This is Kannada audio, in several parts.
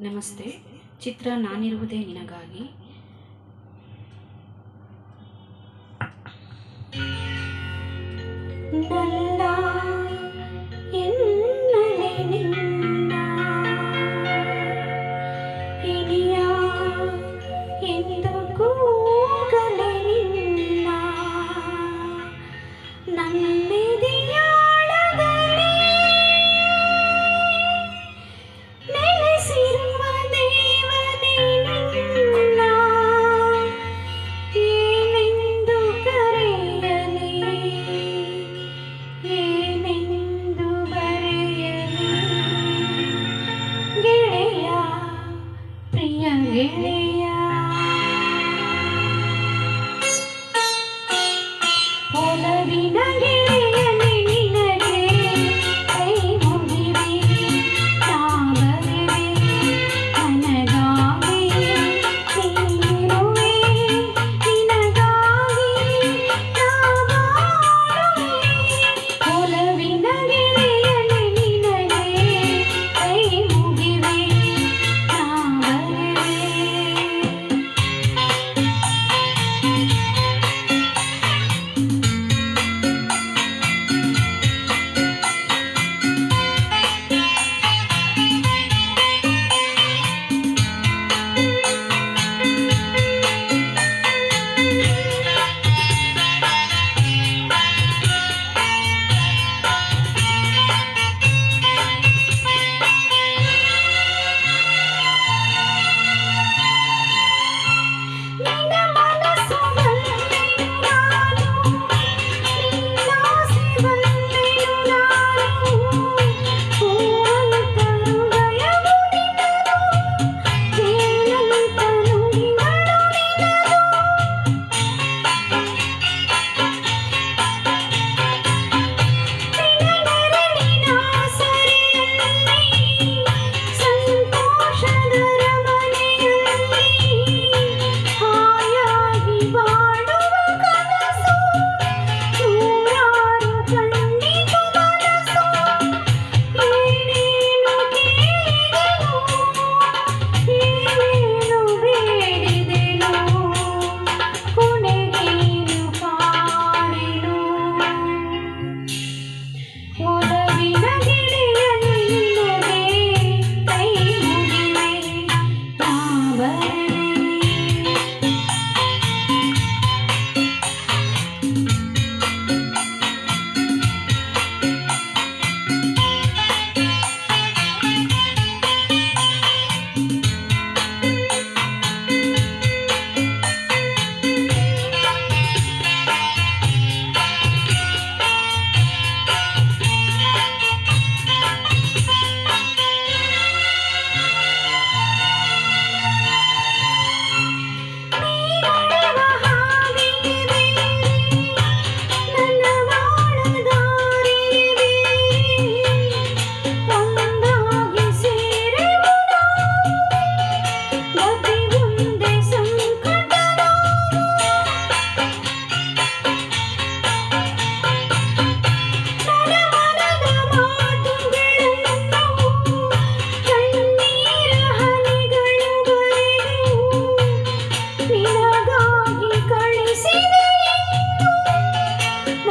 ನಮಸ್ತೆ. ಚಿತ್ರ ನಾನಿರುವುದೇ ನಿನಗಾಗಿ. ನನ್ನ Yay!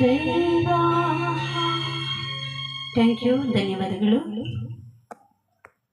ಜೈ ಥ್ಯಾಂಕ್ ಯು ಧನ್ಯವಾದಗಳು.